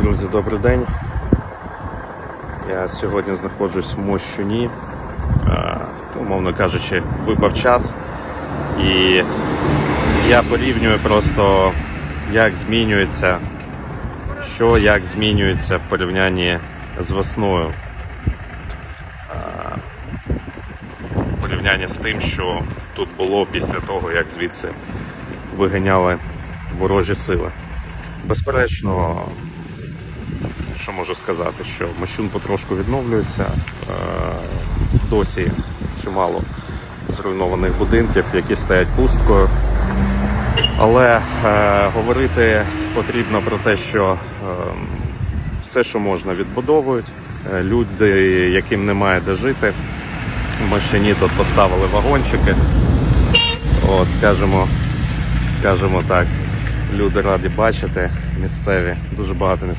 Друзі, добрий день. Я сьогодні знаходжусь в Мощуні. Е, Умовно кажучи, випав час. І я порівнюю просто, як змінюється, що як змінюється в порівнянні з весною. В порівнянні з тим, що тут було після того, як звідси виганяли ворожі сили. Безперечно, що можу сказати, що Мощун потрошку відновлюється. Е, Досі чимало зруйнованих будинків, які стоять пусткою. Але е, говорити потрібно про те, що е, все, що можна, відбудовують. Е, Люди, яким немає де жити, Мощуні тут поставили вагончики. От, скажімо, скажімо так, люди раді бачити місцеві, дуже багато